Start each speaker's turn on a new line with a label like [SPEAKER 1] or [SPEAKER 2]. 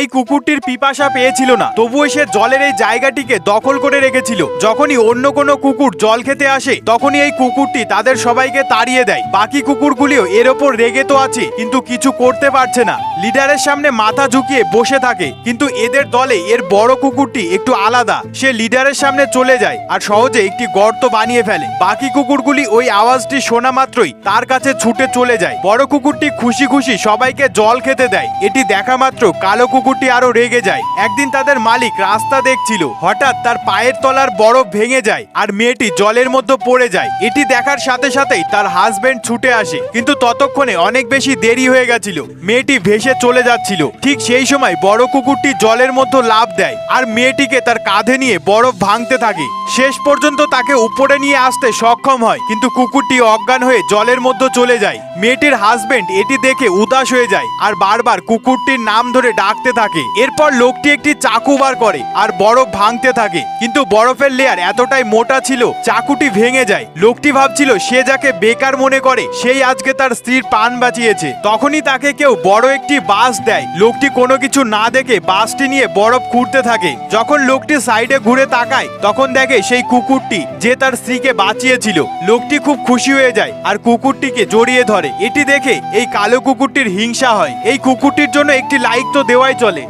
[SPEAKER 1] এই কুকুরটির পিপাসা পেয়েছিল না। তবুও সে জলের এই জায়গাটিকে দখল করে রেখেছিল। যখনই অন্য কোনো কুকুর জল খেতে আসে, তখনই এই কুকুরটি তাদের সবাইকে তাড়িয়ে দেয়। বাকি কুকুরগুলিও এর ওপর রেগে তো আছে, কিন্তু কিছু করতে পারছে না। লিডারের সামনে মাথা ঝুঁকিয়ে বসে থাকে, কিন্তু এদের দলে এর বড় কুকুরটি একটু আলাদা। সে লিডারের সামনে চলে যায় আর সহজে একটি গর্ত বানিয়ে ফেলে। বাকি কুকুরগুলি ওই আওয়াজটি শোনা মাত্রই তার কাছে ছুটে চলে যায়। বড় কুকুরটি খুশি খুশি সবাইকে জল খেতে দেয়। এটি দেখা মাত্র কালো কুকুরটি আরও রেগে যায়। একদিন তাদের মালিক রাস্তা দেখছিল। হঠাৎ তার পায়ের তলার বরফ ভেঙে যায় আর মেয়েটি জলের মধ্যে পড়ে যায়। এটি দেখার সাথে সাথেই তার হাজবেন্ড ছুটে আসে। কিন্তু ততক্ষণে অনেক বেশি দেরি হয়ে গেছিল। মেয়েটি ভেসে চলে যাচ্ছিল। ঠিক সেই সময় বড় কুকুরটি জলের মধ্যে লাভ দেয় আর মেয়েটিকে তার কাঁধে নিয়ে বরফ ভাঙতে থাকে। শেষ পর্যন্ত তাকে উপরে নিয়ে আসতে সক্ষম হয়, কিন্তু কুকুরটি অজ্ঞান হয়ে জলের মধ্যে চলে যায়। মেয়েটির হাজবেন্ড এটি দেখে উদাস হয়ে যায় আর বারবার কুকুরটির নাম ধরে ডাকতে থাকে। এরপর লোকটি একটি চাকু বার করে আর বরফ ভাঙতে থাকে। কিন্তু বরফের লেয়ার এতটাই মোটা ছিল, চাকুটি ভেঙে যায়। লোকটি ভাবছিল, সে যাকে বেকার মনে করে, সেই আজকে তার স্ত্রীর প্রাণ বাঁচিয়েছে। তখনই তাকে কেউ বড় একটি বাস দেয়। লোকটি কোনো কিছু না দেখে বাসটি নিয়ে বরফ খুঁড়তে থাকে। যখন লোকটি সাইডে ঘুরে তাকায়, তখন দেখে সেই কুকুরটি যে তার স্ত্রীকে বাঁচিয়েছিল। লোকটি খুব খুশি হয়ে যায় আর কুকুরটিকে জড়িয়ে ধরে। এটি দেখে এই কালো কুকুরটির হিংসা হয়। এই কুকুরটির জন্য একটি লাইক তো দেওয়াই চলে